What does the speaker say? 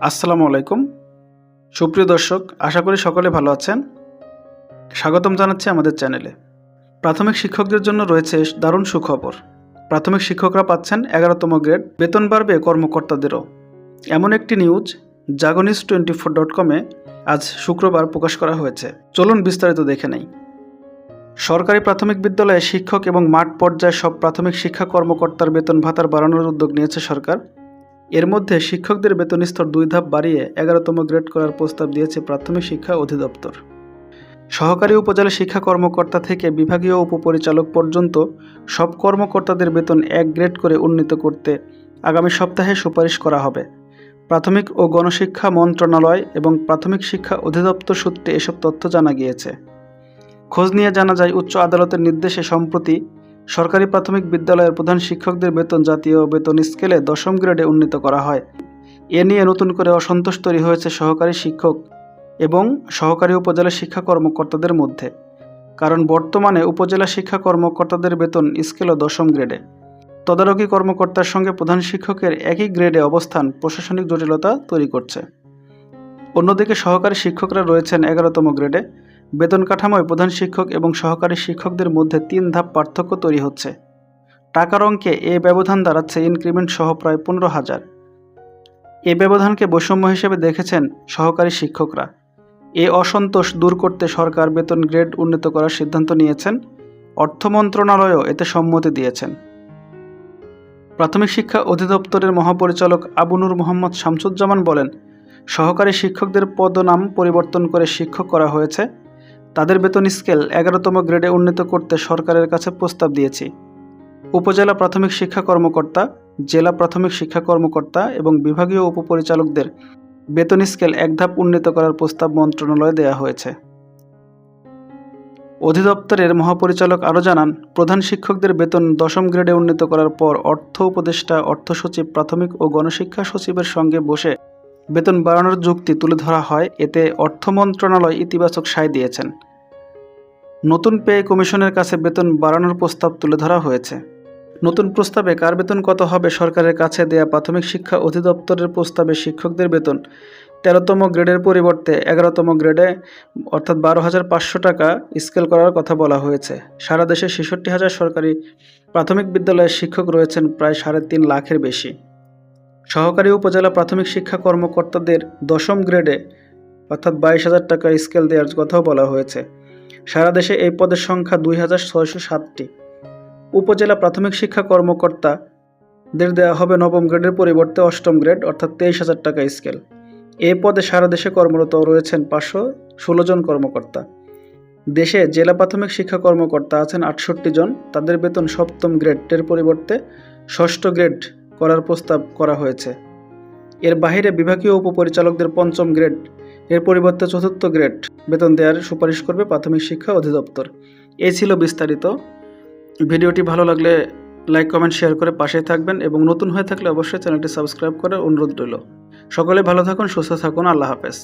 আসসালামু আলাইকুম। সুপ্রিয় দর্শক, আশা করি সকলে ভালো আছেন। স্বাগতম জানাচ্ছি আমাদের চ্যানেলে। প্রাথমিক শিক্ষকদের জন্য রয়েছে দারুণ সুখবর। প্রাথমিক শিক্ষকরা পাচ্ছেন এগারোতম গ্রেড বেতন বাড়বে কর্মকর্তাদেরও। এমন একটি নিউজ জাগনিস টোয়েন্টি ফোর ডট কমে আজ শুক্রবার প্রকাশ করা হয়েছে। চলুন বিস্তারিত দেখে নেই। সরকারি প্রাথমিক বিদ্যালয়ে শিক্ষক এবং মাঠ পর্যায়ে সব প্রাথমিক শিক্ষা কর্মকর্তার বেতন ভাতার বাড়ানোর উদ্যোগ নিয়েছে সরকার। এর মধ্যে শিক্ষকদের বেতন স্তর দুই ধাপ বাড়িয়ে এগারোতম গ্রেড করার প্রস্তাব দিয়েছে প্রাথমিক শিক্ষা অধিদপ্তর। সহকারী উপজেলা শিক্ষা কর্মকর্তা থেকে বিভাগীয় উপপরিচালক পর্যন্ত সব কর্মকর্তাদের বেতন এক গ্রেড করে উন্নীত করতে আগামী সপ্তাহে সুপারিশ করা হবে। প্রাথমিক ও গণশিক্ষা মন্ত্রণালয় এবং প্রাথমিক শিক্ষা অধিদপ্তর সূত্রে এসব তথ্য জানা গিয়েছে। খোঁজ নিয়ে জানা যায়, উচ্চ আদালতের নির্দেশে সম্প্রতি সরকারি প্রাথমিক বিদ্যালয়ের প্রধান শিক্ষকদের বেতন জাতীয় বেতন স্কেলে দশম গ্রেডে উন্নীত করা হয়। এ নিয়ে নতুন করে অসন্তোষ তৈরি হয়েছে সহকারী শিক্ষক এবং সহকারী উপজেলা শিক্ষা কর্মকর্তাদের মধ্যে, কারণ বর্তমানে উপজেলা শিক্ষা কর্মকর্তাদের বেতন স্কেলও দশম গ্রেডে। তদারকি কর্মকর্তার সঙ্গে প্রধান শিক্ষকের একই গ্রেডে অবস্থান প্রশাসনিক জটিলতা তৈরি করছে। অন্যদিকে সহকারী শিক্ষকরা রয়েছেন এগারোতম গ্রেডে। বেতন কাঠামোয় প্রধান শিক্ষক এবং সহকারী শিক্ষকদের মধ্যে তিন ধাপ পার্থক্য তৈরি হচ্ছে। টাকার অঙ্কে এ ব্যবধান দাঁড়াচ্ছে ইনক্রিমেন্ট সহ প্রায় পনেরো হাজার। এ ব্যবধানকে বৈষম্য হিসেবে দেখেছেন সহকারী শিক্ষকরা। এ অসন্তোষ দূর করতে সরকার বেতন গ্রেড উন্নীত করার সিদ্ধান্ত নিয়েছেন, অর্থ মন্ত্রণালয়ও এতে সম্মতি দিয়েছেন। প্রাথমিক শিক্ষা অধিদপ্তরের মহাপরিচালক আবুনুর মোহাম্মদ শামসুজ্জামান বলেন, সহকারী শিক্ষকদের পদনাম পরিবর্তন করে শিক্ষক করা হয়েছে তাদের বেতন স্কেল এগারোতম গ্রেডে উন্নীত করতে সরকারের কাছে প্রস্তাব দিয়েছি। উপজেলা প্রাথমিক শিক্ষা কর্মকর্তা, জেলা প্রাথমিক শিক্ষা কর্মকর্তা এবং বিভাগীয় উপপরিচালকদের বেতন স্কেল এক ধাপ উন্নীত করার প্রস্তাব মন্ত্রণালয়ে দেয়া হয়েছে। অধিদপ্তরের মহাপরিচালক আরও জানান, প্রধান শিক্ষকদের বেতন দশম গ্রেডে উন্নীত করার পর অর্থ উপদেষ্টা, অর্থ সচিব, প্রাথমিক ও গণশিক্ষা সচিবের সঙ্গে বসে বেতন বাড়ানোর যুক্তি তুলে ধরা হয়, এতে অর্থ মন্ত্রণালয় ইতিবাচক সায় দিয়েছেন। নতুন পে কমিশনের কাছে বেতন বাড়ানোর প্রস্তাব তুলে ধরা হয়েছে। নতুন প্রস্তাবে কার বেতন কত হবে সরকারের কাছে দেয়া প্রাথমিক শিক্ষা অধিদপ্তরের প্রস্তাবে শিক্ষকদের বেতন তেরোতম গ্রেডের পরিবর্তে এগারোতম গ্রেডে, অর্থাৎ বারো হাজার পাঁচশো টাকা স্কেল করার কথা বলা হয়েছে। সারা দেশে ছেষট্টি হাজার সরকারি প্রাথমিক বিদ্যালয়ের শিক্ষক রয়েছেন, প্রায় সাড়ে তিন লাখের বেশি। সহকারী উপজেলা প্রাথমিক শিক্ষা কর্মকর্তাদের দশম গ্রেডে, অর্থাৎ বাইশ হাজার টাকা স্কেল দেওয়ার কথাও বলা হয়েছে। সারা দেশে এই পদের সংখ্যা দুই হাজার ছয়শো সাতটি। উপজেলা প্রাথমিক শিক্ষা কর্মকর্তাদের দেওয়া হবে নবম গ্রেডের পরিবর্তে অষ্টম গ্রেড, অর্থাৎ তেইশ হাজার টাকা স্কেল। এ পদে সারা দেশে কর্মরত রয়েছেন পাঁচশো ষোলো জন কর্মকর্তা। দেশে জেলা প্রাথমিক শিক্ষা কর্মকর্তা আছেন আটষট্টি জন। তাদের বেতন সপ্তম গ্রেডের পরিবর্তে ষষ্ঠ গ্রেড করার প্রস্তাব করা হয়েছে। এর বাহিরে বিভাগীয় উপপরিচালকদের পঞ্চম গ্রেড, এর পরিবর্তে চতুর্থ গ্রেড বেতন দেওয়ার সুপারিশ করবে প্রাথমিক শিক্ষা অধিদপ্তর। এই ছিল বিস্তারিত। ভিডিওটি ভালো লাগলে লাইক, কমেন্ট, শেয়ার করে পাশে থাকবেন এবং নতুন হয়ে থাকলে অবশ্যই চ্যানেলটি সাবস্ক্রাইব করার অনুরোধ রইল। সকলে ভালো থাকুন, সুস্থ থাকুন, আল্লাহ হাফেজ।